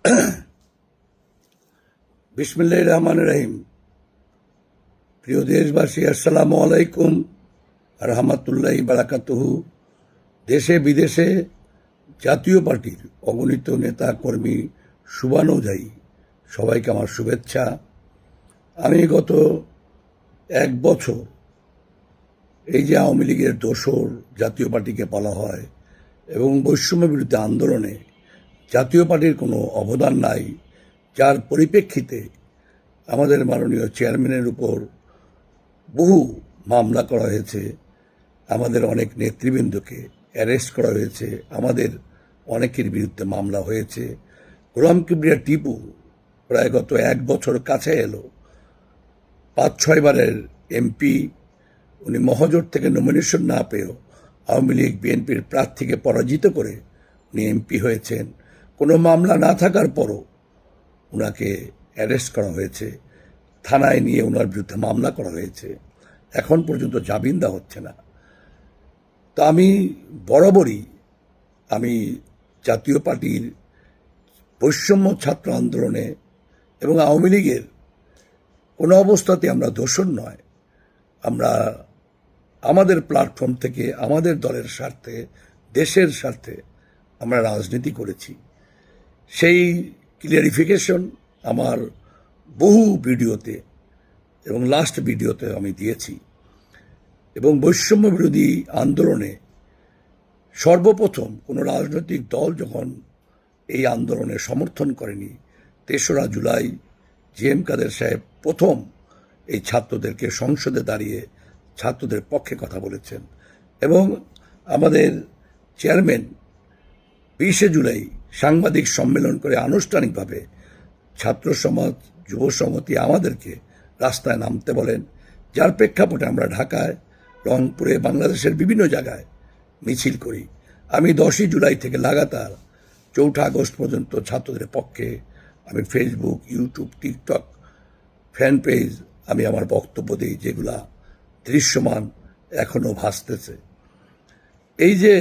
বিসমিল্লাহ রহমান রহিম। প্রিয় দেশবাসী, আসসালামু আলাইকুম রহমতুল্লাহ বারাকাতুহু। দেশে বিদেশে জাতীয় পার্টির অগণিত নেতা কর্মী শুভানুযায়ী, সবাইকে আমার শুভেচ্ছা। আমি গত এক বছর এই যে আওয়ামী লীগের দোসর জাতীয় পার্টিকে বলা হয় এবং বৈষম্য বিরুদ্ধে আন্দোলনে জাতীয় পার্টির কোনো অবদান নাই, যার পরিপ্রেক্ষিতে আমাদের মাননীয় চেয়ারম্যানের উপর বহু মামলা করা হয়েছে, আমাদের অনেক নেতৃবৃন্দকে অ্যারেস্ট করা হয়েছে, আমাদের অনেকের বিরুদ্ধে মামলা হয়েছে। গোলাম কিবরিয়া টিপু প্রায় গত এক বছর কাছে এলো। পাঁচ ছয়বারের এমপি, উনি মহাজোট থেকে নমিনেশন না পেয়েও আওয়ামী লীগ, বিএনপির প্রার্থীকে পরাজিত করে উনি এমপি হয়েছেন। কোনো মামলা না থাকার পরও ওনাকে অ্যারেস্ট করা হয়েছে, থানায় নিয়ে ওনার বিরুদ্ধে মামলা করা হয়েছে। এখন পর্যন্ত জামিন দেওয়া হচ্ছে না। তো আমি বরাবরই আমি জাতীয় পার্টির বৈষম্য ছাত্র আন্দোলনে এবং আওয়ামী লীগের কোনো অবস্থাতে আমরা দোষণ নয়। আমরা আমাদের প্ল্যাটফর্ম থেকে আমাদের দলের স্বার্থে, দেশের স্বার্থে আমরা রাজনীতি করেছি। সেই ক্লিয়ারিফিকেশন আমার বহু ভিডিওতে এবং লাস্ট ভিডিওতে আমি দিয়েছি। এবং বৈষম্য বিরোধী আন্দোলনে সর্বপ্রথম কোনো রাজনৈতিক দল যখন এই আন্দোলনে সমর্থন করেনি, তেসরা জুলাই জি এম কাদের সাহেব প্রথম এই ছাত্রদেরকে সংসদে দাঁড়িয়ে ছাত্রদের পক্ষে কথা বলেছেন। এবং আমাদের চেয়ারম্যান বিশে জুলাই সাংবাদিক সম্মেলন করে আনুষ্ঠানিকভাবে ছাত্র সমাজ, যুব সমিতি আমাদেরকে রাস্তায় নামতে বলেন। যার প্রেক্ষাপটে আমরা ঢাকায়, রংপুরে, বাংলাদেশের বিভিন্ন জায়গায় মিছিল করি। আমি দশই জুলাই থেকে লাগাতার চৌঠা আগস্ট পর্যন্ত ছাত্রদের পক্ষে আমি Facebook YouTube TikTok fan page আমি আমার বক্তব্য দিই, যেগুলা দৃশ্যমান এখনও ভাসতেছে। এই যে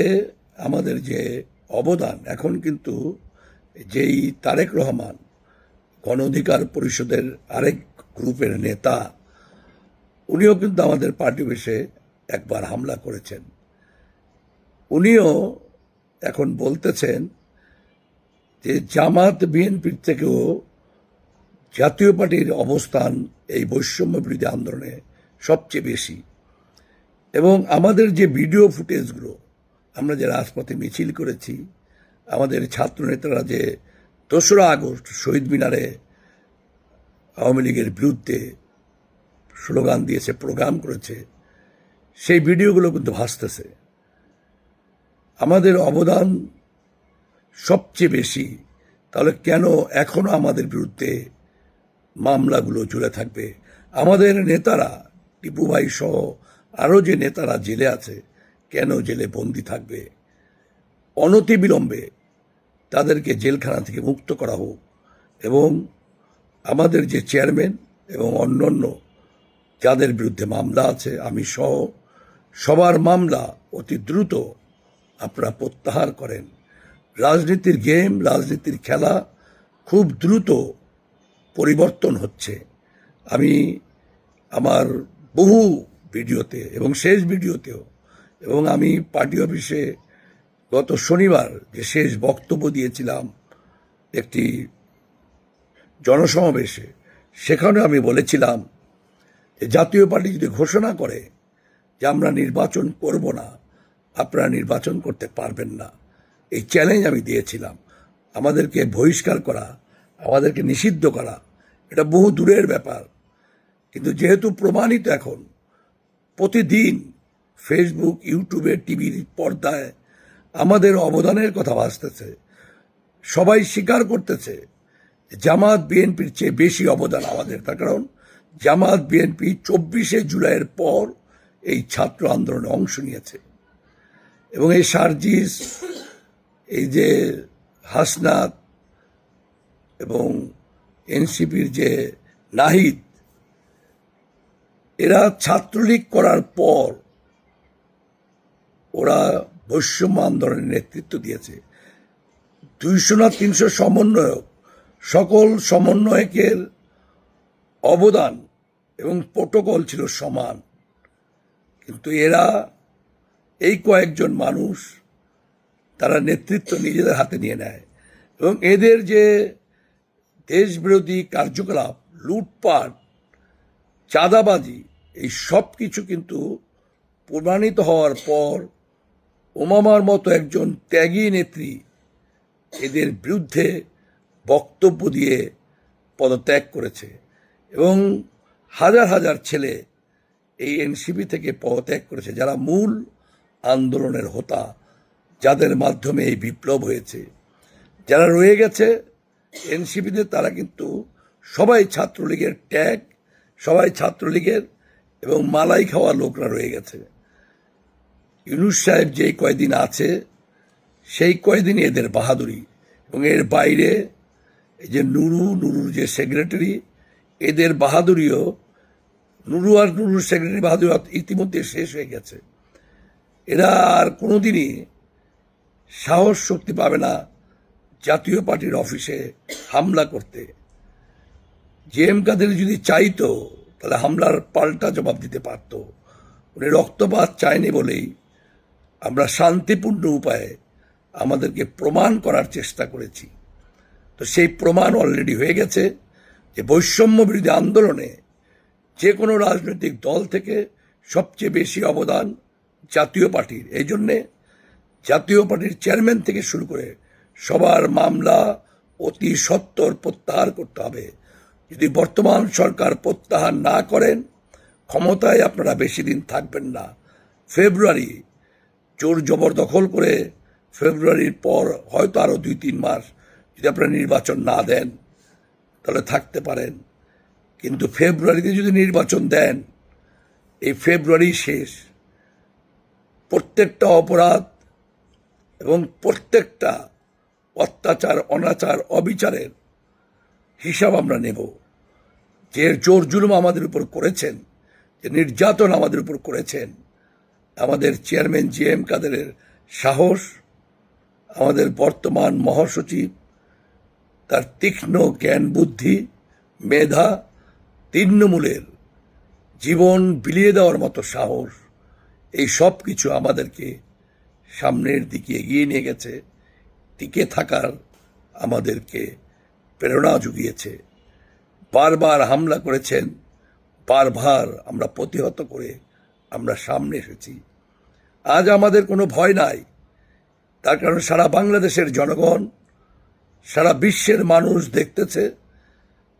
আমাদের যে অবদান। এখন কিন্তু যেই তারেক রহমান গণ অধিকার পরিষদের আরেক গ্রুপের নেতা, উনিও কিন্তু আমাদের পার্টি বেশে একবার হামলা করেছেন। উনিও এখন বলতেছেন যে জামাত বিএনপির থেকেও জাতীয় পার্টির অবস্থান এই বৈষম্য বিরোধী আন্দোলনে সবচেয়ে বেশি। এবং আমাদের যে ভিডিও ফুটেজগুলো আমরা যে রাজপথে মিছিল করেছি, আমাদের ছাত্র নেতারা যে দোসরা আগস্ট শহীদ মিনারে আওয়ামী লীগের বিরুদ্ধে স্লোগান দিয়েছে, প্রোগ্রাম করেছে, সেই ভিডিওগুলো কিন্তু ভাসতেছে। আমাদের অবদান সবচেয়ে বেশি, তাহলে কেন এখনও আমাদের বিরুদ্ধে মামলাগুলো চলে থাকবে? আমাদের নেতারা, টিপু ভাই সহ আরও যে নেতারা জেলে আছে কেন জেলে বন্দি থাকবে? অনতিবিলম্বে তাদেরকে জেলখানা থেকে মুক্ত করা হোক এবং আমাদের যে চেয়ারম্যান এবং অন্যান্য যাদের বিরুদ্ধে মামলা আছে, আমি সহ সবার মামলা অতি দ্রুত আপনারা প্রত্যাহার করেন। রাজনীতির গেম, রাজনীতির খেলা খুব দ্রুত পরিবর্তন হচ্ছে। আমি আমার বহু ভিডিওতে এবং শেষ ভিডিওতেও এবং আমি পার্টি অফিসে গত শনিবার যে শেষ বক্তব্য দিয়েছিলাম একটি জনসমাবেশে, সেখানে আমি বলেছিলাম যে জাতীয় পার্টি যদি ঘোষণা করে যে আমরা নির্বাচন করব না, আপনারা নির্বাচন করতে পারবেন না। এই চ্যালেঞ্জ আমি দিয়েছিলাম। আমাদেরকে বহিষ্কার করা, আমাদেরকে নিষিদ্ধ করা, এটা বহু দূরের ব্যাপার। কিন্তু যেহেতু প্রমাণিত এখন, প্রতিদিন ফেসবুক ইউটিউবে টিভির পর্দায় আমাদের অবদানের কথা ভাসতেছে। সবাই স্বীকার করতেছে, জামাত বিএনপির চেয়ে বেশি অবদান আমাদের। তার কারণ, জামাত বিএনপি চব্বিশে জুলাইয়ের পর এই ছাত্র আন্দোলনে অংশ নিয়েছে। এবং এই সার্জিস, এই যে হাসনাত এবং এনসিপির যে নাহিদ, এরা ছাত্রলীগ করার পর ওরা বৈষম্য আন্দোলনের নেতৃত্ব দিয়েছে। দুইশো না তিনশো সমন্বয়ক, সকল সমন্বয়কের অবদান এবং প্রোটোকল ছিল সমান। কিন্তু এরা, এই কয়েকজন মানুষ, তারা নেতৃত্ব নিজেদের হাতে নিয়ে নেয়। এবং এদের যে দেশবিরোধী কার্যকলাপ, লুটপাট, চাঁদাবাজি, এই সব কিছু কিন্তু প্রমাণিত হওয়ার পর ওমামার মতো একজন ত্যাগী নেত্রী এদের বিরুদ্ধে বক্তব্য দিয়ে পদত্যাগ করেছে এবং হাজার হাজার ছেলে এই এনসিপি থেকে পদত্যাগ করেছে, যারা মূল আন্দোলনের হোতা, যাদের মাধ্যমে এই বিপ্লব হয়েছে। যারা রয়ে গেছে এনসিপিতে, তারা কিন্তু সবাই ছাত্রলীগের ট্যাগ সবাই ছাত্রলীগের এবং মালাই খাওয়া লোকরা রয়ে গেছে। ইউনুস সাহেব যেই কয়দিন আছে, সেই কয়দিন এদের বাহাদুরি। এবং এর বাইরে এই যে নুরু, নুরুর যে সেক্রেটারি এদের বাহাদুরিও, নুরু আর নুরুর সেক্রেটারি বাহাদুরি ইতিমধ্যে শেষ হয়ে গেছে। এরা আর কোনোদিনই সাহস শক্তি পাবে না জাতীয় পার্টির অফিসে হামলা করতে। জে এম কাদের যদি চাইতো, তাহলে হামলার পাল্টা জবাব দিতে পারত। উনি রক্তপাত চায়নি বলেই আমরা শান্তিপূর্ণ উপায়ে আমাদেরকে প্রমাণ করার চেষ্টা করেছি। তো সেই প্রমাণ অলরেডি হয়ে গেছে যে বৈষম্য বিরোধী আন্দোলনে যে কোনো রাজনৈতিক দল থেকে সবচেয়ে বেশি অবদান জাতীয় পার্টির। এই জন্যে জাতীয় পার্টির চেয়ারম্যান থেকে শুরু করে সবার মামলা অতি সত্বর প্রত্যাহার করতে হবে। যদি বর্তমান সরকার প্রত্যাহার না করেন, ক্ষমতায় আপনারা বেশি দিন থাকবেন না। ফেব্রুয়ারি জোর জবরদখল করে ফেব্রুয়ারির পর হয়তো আরও দুই, তিন মাস যদি আপনারা নির্বাচন না দেন, তাহলে থাকতে পারেন। কিন্তু ফেব্রুয়ারিতে যদি নির্বাচন দেন, এই ফেব্রুয়ারি শেষ। প্রত্যেকটা অপরাধ এবং প্রত্যেকটা অত্যাচার, অনাচার, অবিচারের হিসাব আমরা নেব। যে জোর জুলুম আমাদের উপর করেছেন, যে নির্যাতন আমাদের উপর করেছেন আমাদের চেয়ারম্যান জি এম কাদেরের সাহস, আমাদের বর্তমান মহাসচিব, তার তীক্ষ্ণ জ্ঞান বুদ্ধি, মেধা, তৃণমূলের জীবন বিলিয়ে দেওয়ার মতো সাহস, এই সব কিছু আমাদেরকে সামনের দিকে এগিয়ে নিয়ে গেছে, টিকে থাকার আমাদেরকে প্রেরণা জুগিয়েছে। বারবার হামলা করেছেন, বারবার আমরা প্রতিহত করে আমরা সামনে এসেছি। আজ আমাদের কোনো ভয় নাই। তার কারণ সারা বাংলাদেশের জনগণ, সারা বিশ্বের মানুষ দেখতেছে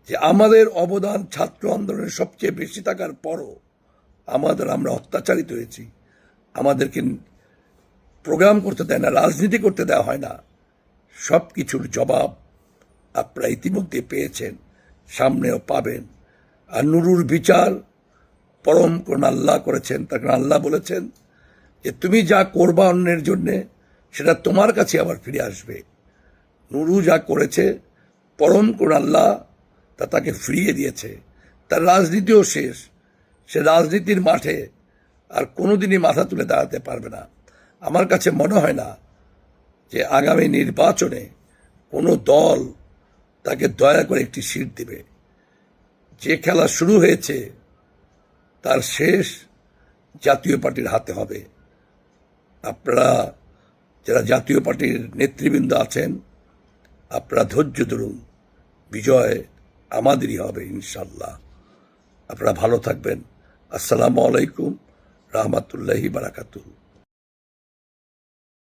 যে আমাদের অবদান ছাত্র আন্দোলনের সবচেয়ে বেশি থাকার পরও আমাদের আমরা অত্যাচারিত হয়েছি। আমাদেরকে প্রোগ্রাম করতে দেয় না, রাজনীতি করতে দেওয়া হয় না। সব কিছুর জবাব আপনারা ইতিমধ্যে পেয়েছেন, সামনেও পাবেন। আর নুরুর বিচার পরম কোন আল্লাহ করেছেন তাকে আল্লাহ বলেছেন যে তুমি যা করবা অন্যের জন্যে, সেটা তোমার কাছে আবার ফিরে আসবে। নুরু যা করেছে, পরম কোন আল্লাহ তা তাকে ফিরিয়ে দিয়েছে। তার রাজনীতিও শেষ। সে রাজনীতির মাঠে আর কোনোদিনই মাথা তুলে দাঁড়াতে পারবে না। আমার কাছে মনে হয় না যে আগামী নির্বাচনে কোনো দল তাকে দয়া করে একটি সিট দেবে। যে খেলা শুরু হয়েছে, তার শেষ জাতীয় পার্টির হাতে হবে। আপনারা যারা জাতীয় পার্টির নেতৃবৃন্দ আছেন, আপনারা ধৈর্য ধরুন। বিজয় আমাদেরই হবে ইনশাল্লাহ আপনারা ভালো থাকবেন। আসসালামু আলাইকুম, রহমতুল্লাহি বারাকাতুহু।